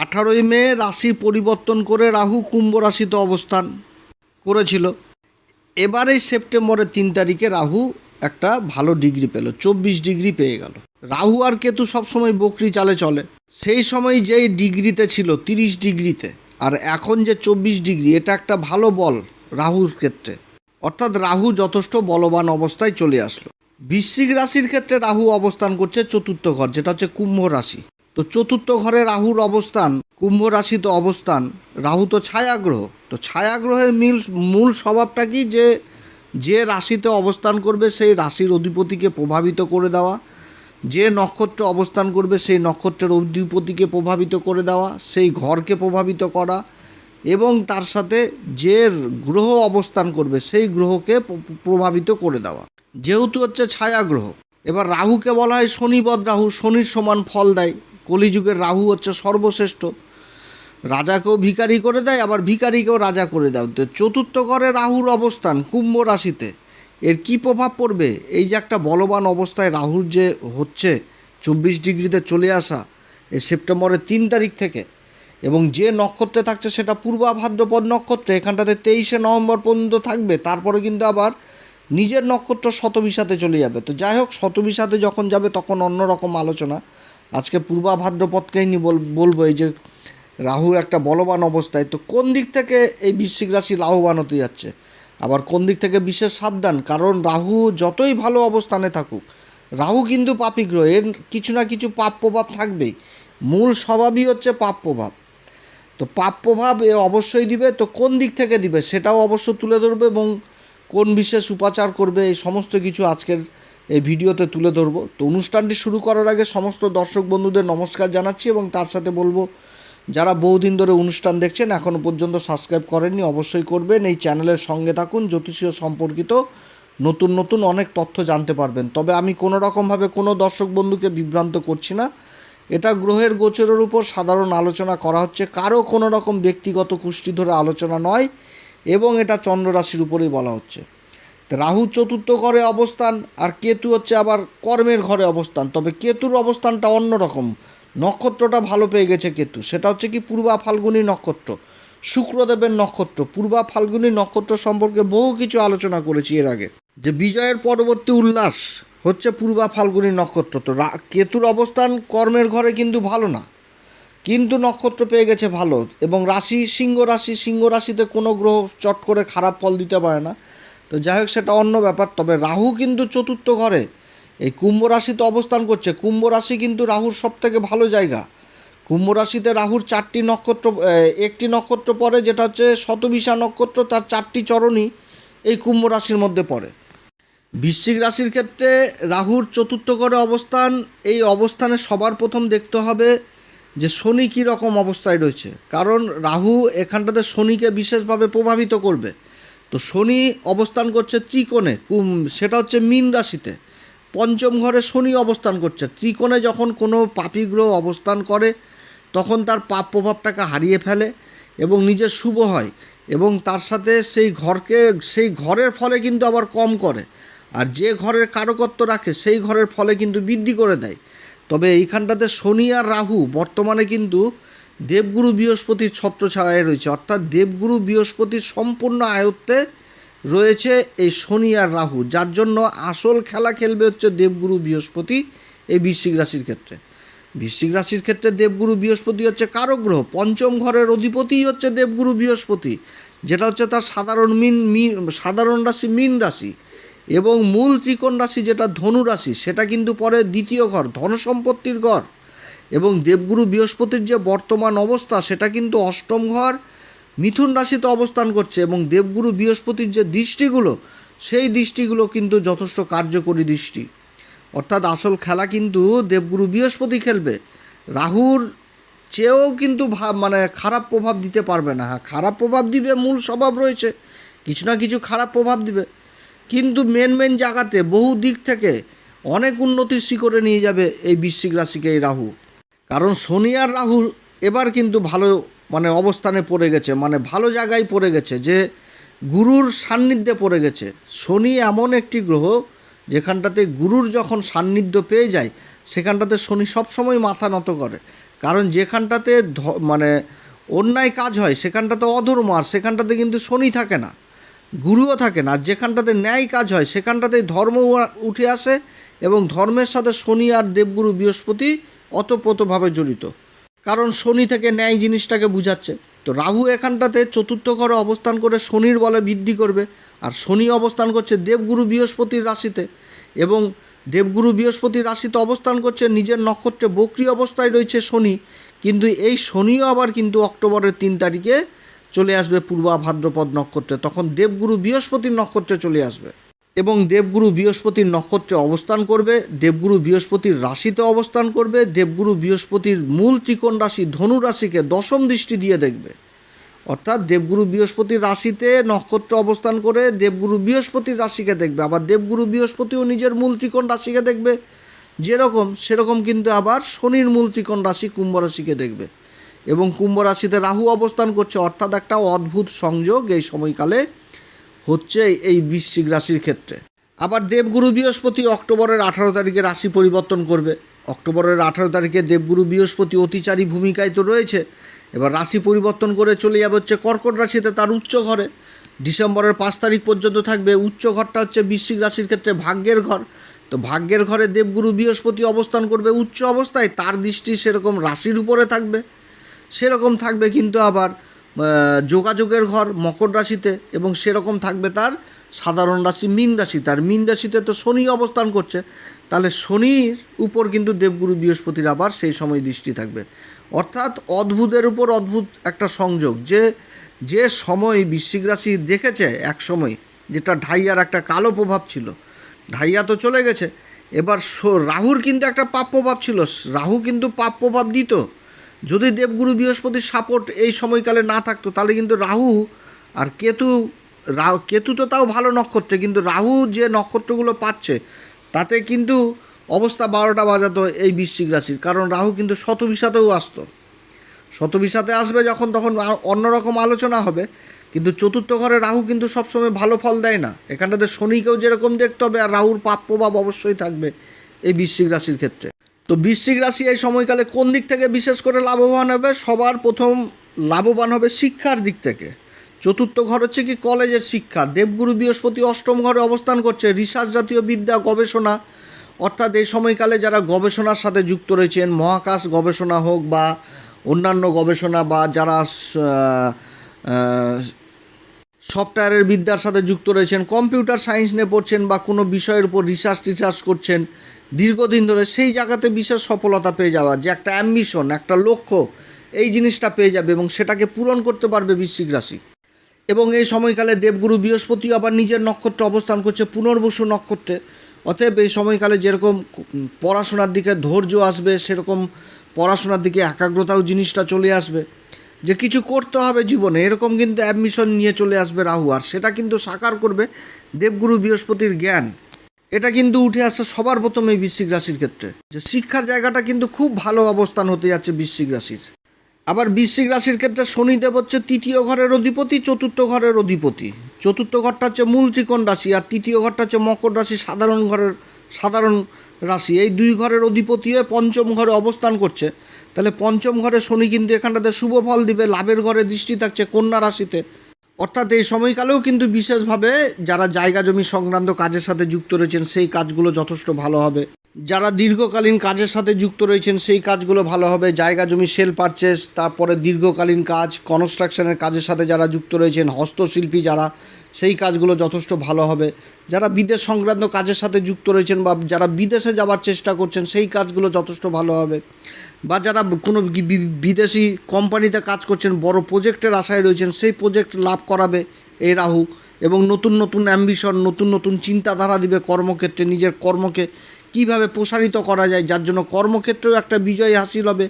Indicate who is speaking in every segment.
Speaker 1: আঠারোই মে রাশি পরিবর্তন করে রাহু কুম্ভ রাশিতে অবস্থান করেছিল। এবারে সেপ্টেম্বরের তিন তারিখে রাহু একটা ভালো ডিগ্রি পেল, চব্বিশ ডিগ্রি পেয়ে গেল। রাহু আর কেতু সবসময় বকরি চালে চলে। সেই সময় যেই ডিগ্রিতে ছিল, তিরিশ ডিগ্রিতে, আর এখন যে চব্বিশ ডিগ্রি, এটা একটা ভালো বল রাহুর ক্ষেত্রে। অর্থাৎ রাহু যথেষ্ট বলবান অবস্থায় চলে আসলো। বৃশ্চিক রাশির ক্ষেত্রে রাহু অবস্থান করছে চতুর্থ ঘর, যেটা হচ্ছে কুম্ভ রাশি। তো চতুর্থ ঘরে রাহুর অবস্থান, কুম্ভ রাশিতে অবস্থান, রাহু তো ছায়াগ্রহ। তো ছায়াগ্রহের মিল, মূল স্বভাবটা কি? যে যে রাশিতে অবস্থান করবে সেই রাশির অধিপতিকে প্রভাবিত করে দেওয়া। যে নক্ষত্র অবস্থান করবে সেই নক্ষত্রের অধিপতিকে প্রভাবিত করে দেওয়া, সেই ঘরকে প্রভাবিত করা এবং তার সাথে যে গ্রহ অবস্থান করবে সেই গ্রহকে প্রভাবিত করে দেওয়া। যেহেতু হচ্ছে ছায়া গ্রহ এবার রাহুকে বলা হয় শনিবদ রাহু, শনির সমান ফল দেয়। কলিযুগের রাহু হচ্ছে সর্বশ্রেষ্ঠ। রাজাকেও ভিখারি করে দেয়, আবার ভিখারিকেও রাজা করে দেয়। তো চতুর্থ ঘরে রাহুর অবস্থান কুম্ভ রাশিতে। এর কি প্রভাব পড়বে? এই যে একটা বলবান অবস্থায় রাহুর যে হচ্ছে, চব্বিশ ডিগ্রিতে চলে আসা, এই সেপ্টেম্বরের তিন তারিখ থেকে। এবং যে নক্ষত্রে থাকছে সেটা পূর্বা ভাদ্রপদ নক্ষত্রে, এখানটাতে তেইশে নভেম্বর পর্যন্ত থাকবে। তারপরে কিন্তু আবার নিজের নক্ষত্র শতবিশাতে চলে যাবে। তো যাই হোক, শতবিশাতে যখন যাবে, তখন অন্যরকম আলোচনা। আজকে পূর্বা ভাদ্রপদকেই নিয়ে বল, বলব এই যে রাহু একটা বলবান অবস্থায়, তো কোন দিক থেকে এই বৃশ্চিক রাশি লাভবান হতে যাচ্ছে? আবার কোন দিক থেকে বিশেষ সাবধান? কারণ রাহু যতই ভালো অবস্থানে থাকুক, রাহু কিন্তু পাপী গ্রহ এর কিছু না কিছু পাপ প্রভাব থাকবেই। মূল স্বভাবই হচ্ছে পাপ প্রভাব। তো পাপ প্রভাব এ অবশ্যই দিবে, তো কোন দিক থেকে দিবে সেটাও অবশ্য তুলে ধরবে এবং কোন বিশেষ উপাচার করবে, এই সমস্ত কিছু আজকের এই ভিডিওতে তুলে ধরবো। তো অনুষ্ঠানটি শুরু করার আগে সমস্ত দর্শক বন্ধুদের নমস্কার জানাচ্ছি এবং তার সাথে বলব, যারা বহুদিন ধরে অনুষ্ঠান দেখছেন এখনও পর্যন্ত সাবস্ক্রাইব করেননি, অবশ্যই করবেন। এই চ্যানেলের সঙ্গে থাকুন, জ্যোতিষীয় সম্পর্কিত নতুন নতুন অনেক তথ্য জানতে পারবেন। তবে আমি কোনো রকমভাবে কোনো দর্শক বন্ধুকে বিভ্রান্ত করছি না। এটা গ্রহের গোচরের উপর সাধারণ আলোচনা করা হচ্ছে। কারও কোনো রকম ব্যক্তিগত কুষ্টি ধরে আলোচনা নয় এবং এটা চন্দ্র রাশির উপরেই বলা হচ্ছে। রাহু চতুর্থ ঘরে অবস্থান আর কেতু হচ্ছে আবার কর্মের ঘরে অবস্থান। তবে কেতুর অবস্থানটা অন্যরকম। নক্ষত্রটা ভালো পেয়ে গেছে কেতু। সেটা হচ্ছে কি পূর্বা ফাল্গুনী নক্ষত্র, শুক্রদেবের নক্ষত্র। পূর্বা ফাল্গুনী নক্ষত্র সম্পর্কে বহু কিছু আলোচনা করেছি এর আগে। যে বিজয়ের পরবর্তী উল্লাস হচ্ছে পূর্বা ফাল্গুনী নক্ষত্র। তো কেতুর অবস্থান কর্মের ঘরে কিন্তু ভালো না। কিন্তু নক্ষত্র পেয়ে গেছে ভালো এবং রাশি, সিংহ রাশি, সিংহ রাশিতে কোনো গ্রহ চট করে খারাপ ফল দিতে পারে না। তো যাই হোক, সেটা অন্য ব্যাপার। তবে রাহু কিন্তু চতুর্থ ঘরে। এই কুম্ভ রাশিতে অবস্থান করছে। কুম্ভ রাশি কিন্তু রাহুর সব থেকে ভালো জায়গা। কুম্ভ রাশিতে রাহুর চারটি নক্ষত্র একটি নক্ষত্র পড়ে, যেটা হচ্ছে শতবিশা নক্ষত্র, তার চারটি চরণই এই কুম্ভ রাশির মধ্যে পড়ে। বৃশ্চিক রাশির ক্ষেত্রে রাহুর চতুর্থ ঘরে অবস্থান, এই অবস্থানে সবার প্রথম দেখতে হবে যে শনি কী রকম অবস্থায় রয়েছে। কারণ রাহু এখানটাতে শনিকে বিশেষভাবে প্রভাবিত করবে। তো শনি অবস্থান করছে ত্রিকোণে, কুম, সেটা হচ্ছে মীন রাশিতে। পঞ্চম ঘরে শনি অবস্থান করছে। ত্রিকোণে যখন কোনো পাপী গ্রহ অবস্থান করে, তখন তার পাপ প্রভাবটাকে হারিয়ে ফেলে এবং নিজের শুভ হয় এবং তার সাথে সেই ঘরকে, সেই ঘরের ফলে কিন্তু আবার কম করে। আর যে ঘরের কারকত্ব রাখে, সেই ঘরের ফলে কিন্তু বৃদ্ধি করে দেয়। তবে এইখানটাতে শনি আর রাহু বর্তমানে কিন্তু দেবগুরু বৃহস্পতির ছত্র ছত্রছায়ায় রয়েছে। অর্থাৎ দেবগুরু বৃহস্পতির সম্পূর্ণ আয়ত্তে রয়েছে এই শনি আর রাহু, যার জন্য আসল খেলা খেলবে হচ্ছে দেবগুরু বৃহস্পতি এই বৃশ্চিক রাশির ক্ষেত্রে। বৃশ্চিক রাশির ক্ষেত্রে দেবগুরু বৃহস্পতি হচ্ছে কারক গ্রহ, পঞ্চম ঘরের অধিপতিই হচ্ছে দেবগুরু বৃহস্পতি, যেটা হচ্ছে তার সাধারণ মিন সাধারণ রাশি মিন রাশি এবং মূল ত্রিকোণ রাশি যেটা ধনু রাশি, সেটা কিন্তু পরে দ্বিতীয় ঘর ধন সম্পত্তির ঘর। এবং দেবগুরু বৃহস্পতির যে বর্তমান অবস্থা, সেটা কিন্তু অষ্টম ঘর মিথুন রাশিতে অবস্থান করছে এবং দেবগুরু বৃহস্পতির যে দৃষ্টিগুলো, সেই দৃষ্টিগুলো কিন্তু যথেষ্ট কার্যকরী দৃষ্টি। অর্থাৎ আসল খেলা কিন্তু দেবগুরু বৃহস্পতি খেলবে। রাহুর চেয়েও কিন্তু মানে খারাপ প্রভাব দিতে পারবে না। হ্যাঁ খারাপ প্রভাব দিবে মূল স্বভাব রয়েছে। কিছু না কিছু খারাপ প্রভাব দিবে। কিন্তু মেন মেন জায়গাতে বহু দিক থেকে অনেক উন্নতির শিখরে নিয়ে যাবে এই বৃশ্চিক রাশিকে এই রাহু। কারণ শনি আর রাহু এবার কিন্তু ভালো মানে অবস্থানে পড়ে গেছে মানে ভালো জায়গায় পড়ে গেছে, যে গুরুর সান্নিধ্যে পড়ে গেছে। শনি এমন একটি গ্রহ যেখানটাতে গুরুর যখন সান্নিধ্য পেয়ে যায়, সেখানটাতে শনি সবসময় মাথা নত করে। কারণ যেখানটাতে মানে অন্যায় কাজ হয়, সেখানটাতে অধর্ম আর সেখানটাতে কিন্তু শনি থাকে না, গুরুও থাকে না। আর যেখানটাতে ন্যায় কাজ হয় সেখানটাতে ধর্ম উঠে আসে এবং ধর্মের সাথে শনি আর দেবগুরু বৃহস্পতি অতপ্রতভাবে জড়িত। কারণ শনি থেকে ন্যায় জিনিসটাকে বুঝাচ্ছে। তো রাহু এখানটাতে চতুর্থ ঘরে অবস্থান করে শনির বলে বৃদ্ধি করবে। আর শনি অবস্থান করছে দেবগুরু বৃহস্পতির রাশিতে। এবং দেবগুরু বৃহস্পতির রাশিতে অবস্থান করছে নিজের নক্ষত্রে বক্রি অবস্থায় রয়েছে শনি। কিন্তু এই শনিও আবার কিন্তু অক্টোবরের তিন তারিখে চলে আসবে পূর্বা ভাদ্রপদ নক্ষত্রে। তখন দেবগুরু বৃহস্পতির নক্ষত্রে চলে আসবে। এবং দেবগুরু বৃহস্পতির নক্ষত্রে অবস্থান করবে, দেবগুরু বৃহস্পতির রাশিতে অবস্থান করবে, দেবগুরু বৃহস্পতির মূল ত্রিকোণ রাশি ধনু রাশিকে দশম দৃষ্টি দিয়ে দেখবে। অর্থাৎ দেবগুরু বৃহস্পতির রাশিতে নক্ষত্র অবস্থান করে দেবগুরু বৃহস্পতির রাশিকে দেখবে, আবার দেবগুরু বৃহস্পতিও নিজের মূল ত্রিকোণ রাশিকে দেখবে। যেরকম, সেরকম কিন্তু আবার শনির মূল ত্রিকোণ রাশি কুম্ভ রাশিকে দেখবে। এবং কুম্ভ রাশিতে রাহু অবস্থান করছে, অর্থাৎ একটা অদ্ভুত সংযোগ এই সময়কালে। হচ্ছে এই বৃশ্চিক রাশির ক্ষেত্রে। আবার দেবগুরু বৃহস্পতি অক্টোবরের আঠারো তারিখে রাশি পরিবর্তন করবে। অক্টোবরের আঠারো তারিখে দেবগুরু বৃহস্পতি অতিচারী ভূমিকায় তো রয়েছে। এবার রাশি পরিবর্তন করে চলে যাবে হচ্ছে কর্কট রাশিতে তার উচ্চ ঘরে। ডিসেম্বরের পাঁচ তারিখ পর্যন্ত থাকবে। উচ্চ ঘরটা হচ্ছে বৃশ্চিক রাশির ক্ষেত্রে ভাগ্যের ঘর। তো ভাগ্যের ঘরে দেবগুরু বৃহস্পতি অবস্থান করবে উচ্চ অবস্থায়। তার দৃষ্টি সেরকম রাশির উপরে থাকবে। সেরকম থাকবে কিন্তু আবার যোগাযোগের ঘর মকর রাশিতে এবং সেরকম থাকবে তার সাধারণ রাশি মীন রাশি। তার মীন রাশিতে তো শনি অবস্থান করছে। তাহলে শনির উপর কিন্তু দেবগুরু বৃহস্পতির আবার সেই সময় দৃষ্টি থাকবে। অর্থাৎ অদ্ভুতের উপর অদ্ভুত একটা সংযোগ। যে যে সময় বৃশ্চিক রাশি দেখেছে এক সময়, যেটা ঢাইয়ার একটা কালো প্রভাব ছিল, ঢাইয়া তো চলে গেছে। এবার রাহুর কিন্তু একটা পাপ প্রভাব ছিল। রাহু কিন্তু পাপ প্রভাব দিত। যদি দেবগুরু বৃহস্পতির সাপোর্ট এই সময়কালে না থাকতো, তাহলে কিন্তু রাহু আর কেতু কেতু তো তাও ভালো নক্ষত্রে, কিন্তু রাহু যে নক্ষত্রগুলো পাচ্ছে, তাতে কিন্তু অবস্থা বারোটা বাজাতো এই বৃশ্চিক রাশির। কারণ রাহু কিন্তু শতবিশাতেও আসতো। শতবিশাতে আসবে যখন, তখন অন্যরকম আলোচনা হবে। কিন্তু চতুর্থ ঘরে রাহু কিন্তু সবসময় ভালো ফল দেয় না। এখানটাতে শনিকেও যেরকম দেখতে হবে, আর রাহুর পাপ প্রভাব অবশ্যই থাকবে এই বৃশ্চিক রাশির ক্ষেত্রে। তো বৃশ্চিক রাশি এই সময়কালে কোন দিক থেকে বিশেষ করে লাভবান হবে? সবার প্রথম লাভবান হবে শিক্ষার দিক থেকে। চতুর্থ ঘর হচ্ছে কি কলেজের শিক্ষা। দেবগুরু বৃহস্পতি অষ্টম ঘরে অবস্থান করছে। রিসার্চ জাতীয় বিদ্যা, গবেষণা। অর্থাৎ এই সময়কালে যারা গবেষণার সাথে যুক্ত রয়েছেন, মহাকাশ গবেষণা হোক বা অন্যান্য গবেষণা বা যারা সফটওয়্যারের বিদ্যার সাথে যুক্ত রয়েছেন, কম্পিউটার সায়েন্স নিয়ে পড়ছেন বা কোনো বিষয়ের উপর রিসার্চ টিসার্চ করছেন দীর্ঘদিন ধরে সেই জায়গাতে বিশেষ সফলতা পেয়ে যাওয়া, যে একটা অ্যাম্বিশন একটা লক্ষ্য, এই জিনিসটা পেয়ে যাবে এবং সেটাকে পূরণ করতে পারবে বৃশ্চিক রাশি। এবং এই সময়কালে দেবগুরু বৃহস্পতি আবার নিজের নক্ষত্রে অবস্থান করছে, পুনর্বসু নক্ষত্রে। অতএব এই সময়কালে যেরকম পড়াশোনার দিকে ধৈর্য আসবে, সেরকম পড়াশোনার দিকে একাগ্রতাও জিনিসটা চলে আসবে। যে কিছু করতে হবে জীবনে, এরকম কিন্তু অ্যাডমিশন নিয়ে চলে আসবে রাহু। আর সেটা কিন্তু সাকার করবে দেবগুরু বৃহস্পতির জ্ঞান। এটা কিন্তু উঠে আসছে সবার প্রথমে বৃশ্চিক রাশির ক্ষেত্রে। যে শিক্ষার জায়গাটা কিন্তু খুব ভালো অবস্থান হতে যাচ্ছে বৃশ্চিক রাশির। আবার বৃশ্চিক রাশির ক্ষেত্রে শনিদেব হচ্ছে তৃতীয় ঘরের অধিপতি, চতুর্থ ঘরের অধিপতি। চতুর্থ ঘরটা হচ্ছে মূল ত্রিকোণ রাশি আর তৃতীয় ঘরটা হচ্ছে মকর রাশি সাধারণ ঘরের সাধারণ রাশি। এই দুই ঘরের অধিপতি হয়ে পঞ্চম ঘরে অবস্থান করছে। তাহলে পঞ্চম ঘরে শনি কিন্তু এখানটাতে শুভ ফল দিবে, লাভের ঘরে দৃষ্টি থাকছে, কন্যা রাশিতে অর্থাৎ এই সময়কালেও কিন্তু বিশেষভাবে যারা জায়গা জমি সংক্রান্ত কাজের সাথে যুক্ত রয়েছেন, সেই কাজগুলো যথেষ্ট ভালো হবে। যারা দীর্ঘকালীন কাজের সাথে যুক্ত রয়েছেন, সেই কাজগুলো ভালো হবে। জায়গা, জমি, সেল পারচেস তারপরে দীর্ঘকালীন কাজ কনস্ট্রাকশনের কাজের সাথে যারা যুক্ত রয়েছেন, হস্তশিল্পী যারা, সেই কাজগুলো যথেষ্ট ভালো হবে। যারা বিদেশ সংক্রান্ত কাজের সাথে যুক্ত রয়েছেন বা যারা বিদেশে যাওয়ার চেষ্টা করছেন, সেই কাজগুলো যথেষ্ট ভালো হবে। বা যারা কোনো বিদেশি কোম্পানিতে কাজ করছেন, বড় প্রজেক্টের আশায় রয়েছেন, সেই প্রজেক্ট লাভ করাবে এই রাহু। এবং নতুন নতুন অ্যাম্বিশন নতুন নতুন চিন্তাধারা দিবে কর্মক্ষেত্রে, নিজের কর্মকে কীভাবে প্রসারিত করা যায়, যার জন্য কর্মক্ষেত্রেও একটা বিজয় হাসিল হবে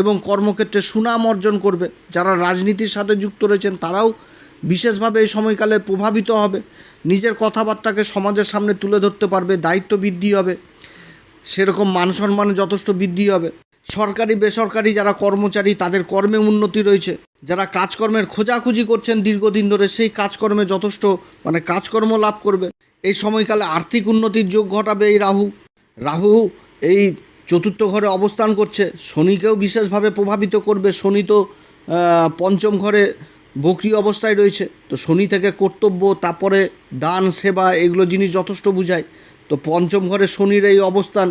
Speaker 1: এবং কর্মক্ষেত্রে সুনাম অর্জন করবে। যারা রাজনীতির সাথে যুক্ত রয়েছেন, তারাও বিশেষভাবে এই সময়কালে প্রভাবিত হবে। নিজের কথাবার্তাকে সমাজের সামনে তুলে ধরতে পারবে, দায়িত্ব বৃদ্ধি হবে, সেরকম মান সম্মানে যথেষ্ট বৃদ্ধি হবে। সরকারি, বেসরকারি যারা কর্মচারী, তাদের কর্মে উন্নতি রয়েছে। যারা কাজকর্মের খোঁজাখুঁজি করছেন দীর্ঘদিন ধরে, সেই কাজকর্মে যথেষ্ট মানে কাজকর্ম লাভ করবে। এই সময়কালে আর্থিক উন্নতির যোগ ঘটাবে এই রাহু। রাহু এই চতুর্থ ঘরে অবস্থান করছে। শনিকেও বিশেষভাবে প্রভাবিত করবে। শনি তো পঞ্চম ঘরে বকরি অবস্থায় রয়েছে। তো শনি থেকে কর্তব্য, তারপরে দান, সেবা এগুলো জিনিস যথেষ্ট বুঝায়। তো পঞ্চম ঘরে শনির এই অবস্থান,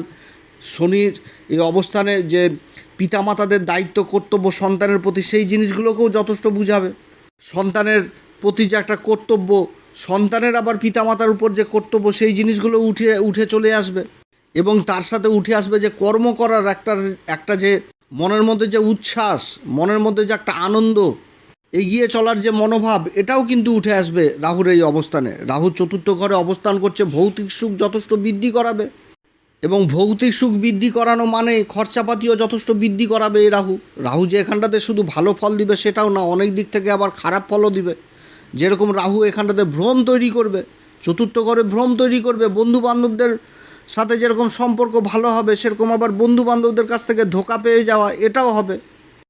Speaker 1: শনির এই অবস্থানে যে পিতামাতাদের দায়িত্ব, কর্তব্য, সন্তানের প্রতি সেই জিনিসগুলোকেও যথেষ্ট বুঝাবে। সন্তানের প্রতি যে একটা কর্তব্য, সন্তানের আবার পিতামাতার উপর যে কর্তব্য, সেই জিনিসগুলো উঠে উঠে চলে আসবে। এবং তার সাথে উঠে আসবে যে কর্ম করার একটা একটা যে মনের মধ্যে যে উচ্ছ্বাস, মনের মধ্যে যে একটা আনন্দ, এগিয়ে চলার যে মনোভাব, এটাও কিন্তু উঠে আসবে রাহুর এই অবস্থানে। রাহু চতুর্থ ঘরে অবস্থান করছে, ভৌতিক সুখ যথেষ্ট বৃদ্ধি করাবে। এবং ভৌতিক সুখ বৃদ্ধি করানো মানে খরচাপাতিও যথেষ্ট বৃদ্ধি করাবে এই রাহু। রাহু যে এখানটাতে শুধু ভালো ফল দিবে সেটাও না, অনেক দিক থেকে আবার খারাপ ফলও দিবে। যেরকম রাহু এখানটাতে ভ্রম তৈরি করবে, চতুর্থ ঘরে ভ্রম তৈরি করবে বন্ধু বান্ধবদের সাথে যেরকম সম্পর্ক ভালো হবে, সেরকম আবার বন্ধু বান্ধবদের কাছ থেকে ধোকা পেয়ে যাওয়া, এটাও হবে।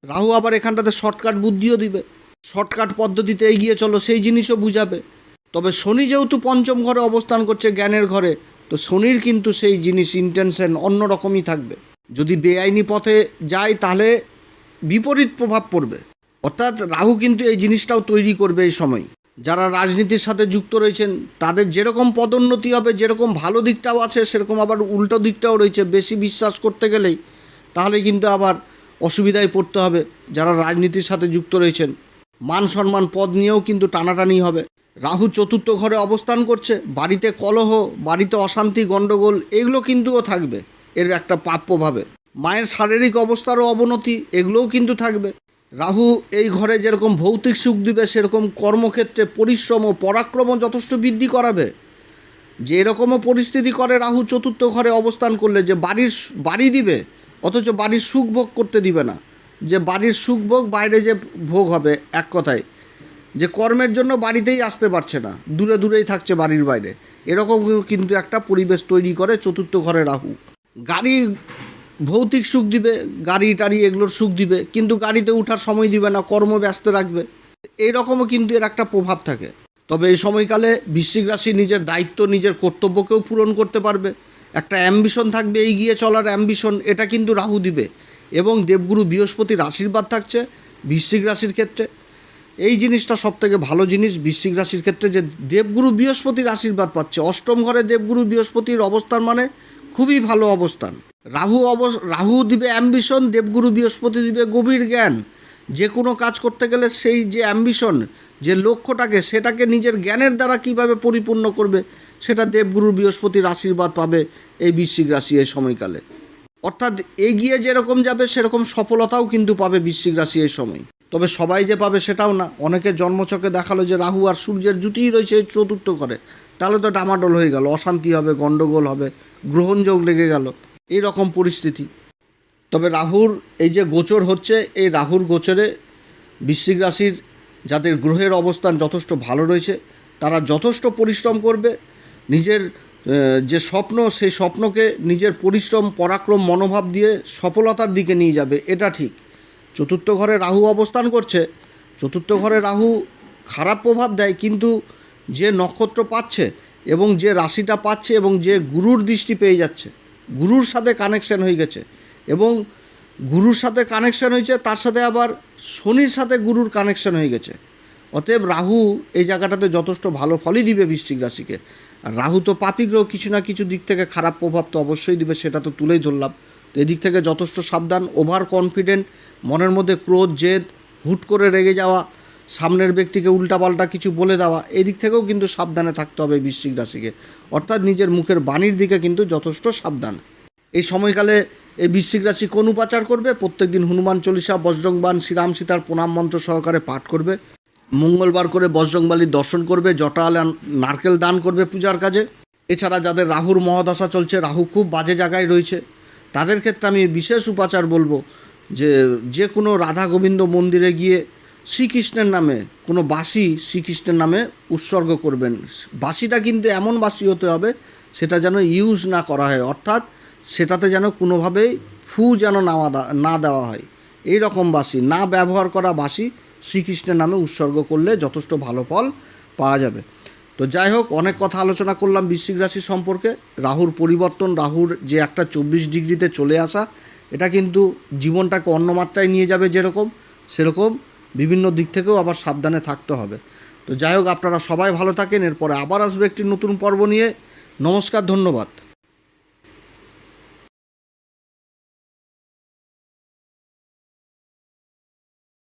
Speaker 1: রাহু আবার এখানটাতে শর্টকাট বুদ্ধিও দিবে। শর্টকাট পদ্ধতিতে এগিয়ে চলো, সেই জিনিসও বুঝাবে। তবে শনি যেহেতু পঞ্চম ঘরে অবস্থান করছে জ্ঞানের ঘরে, তো শনির কিন্তু সেই জিনিস ইন্টেনশন অন্য রকমই থাকবে। যদি বেআইনি পথে যায়, তাহলে বিপরীত প্রভাব পড়বে। অর্থাৎ রাহু কিন্তু এই জিনিসটাও তৈরি করবে এই সময়। যারা রাজনীতির সাথে যুক্ত রয়েছেন, তাদের যেরকম পদোন্নতি হবে, যেরকম ভালো দিকটাও আছে, সেরকম আবার উল্টো দিকটাও রয়েছে। বেশি বিশ্বাস করতে গেলেই তাহলে কিন্তু আবার অসুবিধায় পড়তে হবে যারা রাজনীতির সাথে যুক্ত রয়েছেন। মান সম্মান পদ নিয়েও কিন্তু টানাটানি হবে। রাহু চতুর্থ ঘরে অবস্থান করছে, বাড়িতে কলহ, বাড়িতে অশান্তি, গণ্ডগোল, এগুলো কিন্তুও থাকবে। এর একটা প্রাপ্যভাবে মায়ের শারীরিক অবস্থারও অবনতি, এগুলোও কিন্তু থাকবে। রাহু এই ঘরে যেরকম ভৌতিক সুখ দিবে, সেরকম কর্মক্ষেত্রে পরিশ্রম ও পরাক্রমও যথেষ্ট বৃদ্ধি করাবে। যে এরকমও পরিস্থিতি করে, রাহু চতুর্থ ঘরে অবস্থান করলে যে বাড়ির বাড়ি দিবে, অথচ বাড়ির সুখ ভোগ করতে দিবে না। যে বাড়ির সুখ ভোগ, বাইরে যে ভোগ হবে, এক কথায়, যে কর্মের জন্য বাড়িতেই আসতে পারছে না, দূরে দূরেই থাকছে বাড়ির বাইরে। এরকম কিন্তু একটা পরিবেশ তৈরি করে চতুর্থ ঘরে রাহু। গাড়ি ভৌতিক সুখ দিবে, গাড়ি টাড়ি এগুলোর সুখ দিবে, কিন্তু গাড়িতে ওঠার সময় দিবে না, কর্ম ব্যস্ত রাখবে। এইরকমও কিন্তু এর একটা প্রভাব থাকে। তবে এই সময়কালে বৃশ্চিক রাশি নিজের দায়িত্ব, নিজের কর্তব্যকেও পূরণ করতে পারবে। একটা অ্যাম্বিশন থাকবে, এগিয়ে চলার অ্যাম্বিশন, এটা কিন্তু রাহু দিবে। এবং দেবগুরু বৃহস্পতির আশীর্বাদ থাকছে বৃশ্চিক রাশির ক্ষেত্রে। এই জিনিসটা সব থেকে ভালো জিনিস বৃশ্চিক রাশির ক্ষেত্রে যে দেবগুরু বৃহস্পতির আশীর্বাদ পাচ্ছে। অষ্টম ঘরে দেবগুরু বৃহস্পতির অবস্থান মানে খুবই ভালো অবস্থান। রাহু অব রাহু দিবে অ্যাম্বিশন দেবগুরু বৃহস্পতি দিবে গভীর জ্ঞান। যে কোনো কাজ করতে গেলে সেই যে অ্যাম্বিশন যে লক্ষ্যটাকে, সেটাকে নিজের জ্ঞানের দ্বারা কীভাবে পরিপূর্ণ করবে, সেটা দেবগুরু বৃহস্পতির আশীর্বাদ পাবে এই বৃশ্চিক রাশি এই সময়কালে। অর্থাৎ এগিয়ে যেরকম যাবে, সেরকম সফলতাও কিন্তু পাবে বৃশ্চিক রাশি এই সময়। তবে সবাই যে পাবে সেটাও না। অনেকে জন্মচকে দেখাল যে রাহু আর সূর্যের জুতিই রয়েছে এই চতুর্থ করে তাহলে তো ডামাডোল হয়ে গেল, অশান্তি হবে গণ্ডগোল হবে, গ্রহণযোগ লেগে গেল। এই রকম পরিস্থিতি। তবে রাহুর এই যে গোচর হচ্ছে, এই রাহুর গোচরে বৃশ্চিক রাশির যাদের গ্রহের অবস্থান যথেষ্ট ভালো রয়েছে, তারা যথেষ্ট পরিশ্রম করবে। নিজের যে স্বপ্ন, সেই স্বপ্নকে নিজের পরিশ্রম, পরাক্রম, মনোভাব দিয়ে সফলতার দিকে নিয়ে যাবে, এটা ঠিক। চতুর্থ ঘরে রাহু অবস্থান করছে। চতুর্থ ঘরে রাহু খারাপ প্রভাব দেয়, কিন্তু যে নক্ষত্র পাচ্ছে এবং যে রাশিটা পাচ্ছে এবং যে গুরুর দৃষ্টি পেয়ে যাচ্ছে গুরুর সাথে কানেকশন হয়ে গেছে এবং গুরুর সাথে কানেকশন হয়েছে, তার সাথে আবার শনির সাথে গুরুর কানেকশন হয়ে গেছে। অতএব রাহু এই জায়গাটাতে যথেষ্ট ভালো ফলই দিবে বৃশ্চিক রাশিকে। আর রাহু তো পাপি গ্রহ, কিছু না কিছু দিক থেকে খারাপ প্রভাব তো অবশ্যই দিবে, সেটা তো তুলেই ধরলাম। তো এদিক থেকে যথেষ্ট সাবধান ওভার কনফিডেন্ট মনের মধ্যে ক্রোধ, জেদ, হুট করে রেগে যাওয়া সামনের ব্যক্তিকে উল্টাপাল্টা কিছু বলে দেওয়া এই দিক থেকেও কিন্তু সাবধানে থাকতে হবে বৃশ্চিক রাশিকে। অর্থাৎ নিজের মুখের বাণীর দিকে কিন্তু যথেষ্ট সাবধান। এই সময়কালে এই বৃশ্চিক রাশি কোন উপাচার করবে? প্রত্যেকদিন হনুমান চল্লিশা বজ্রংবান শ্রীরাম সীতার প্রণাম মন্ত্র সহকারে পাঠ করবে। মঙ্গলবার করে বজ্রংবালির দর্শন করবে জটাল নারকেল দান করবে পূজার কাজে। এছাড়া যাদের রাহুর মহাদশা চলছে, রাহু খুব বাজে জায়গায় রয়েছে। তাদের ক্ষেত্রে আমি বিশেষ উপাচার বলব যে যে কোনো রাধা গোবিন্দ মন্দিরে গিয়ে শ্রীকৃষ্ণের নামে, কোনো বাসি শ্রীকৃষ্ণের নামে উৎসর্গ করবেন। বাসিটা কিন্তু এমন বাসি হতে হবে, সেটা যেন ইউজ না করা হয়, অর্থাৎ সেটাতে যেন কোনোভাবেই ফু যেন না দেওয়া হয়। এই রকম বাসি, না ব্যবহার করা বাসি শ্রীকৃষ্ণের নামে উৎসর্গ করলে যথেষ্ট ভালো ফল পাওয়া যাবে। তো যাই হোক, অনেক কথা আলোচনা করলাম বৃশ্চিক রাশি সম্পর্কে। রাহুর পরিবর্তন, রাহুর যে একটা চব্বিশ ডিগ্রিতে চলে আসা, এটা কিন্তু জীবনটাকে অন্য মাত্রায় নিয়ে যাবে যেরকম, সেরকম বিভিন্ন দিক থেকেও আবার সাবধানে থাকতে হবে। তো যাই হোক, আপনারা সবাই ভালো থাকেন। এরপরে আবার আসবে একটি নতুন পর্ব নিয়ে। নমস্কার, ধন্যবাদ।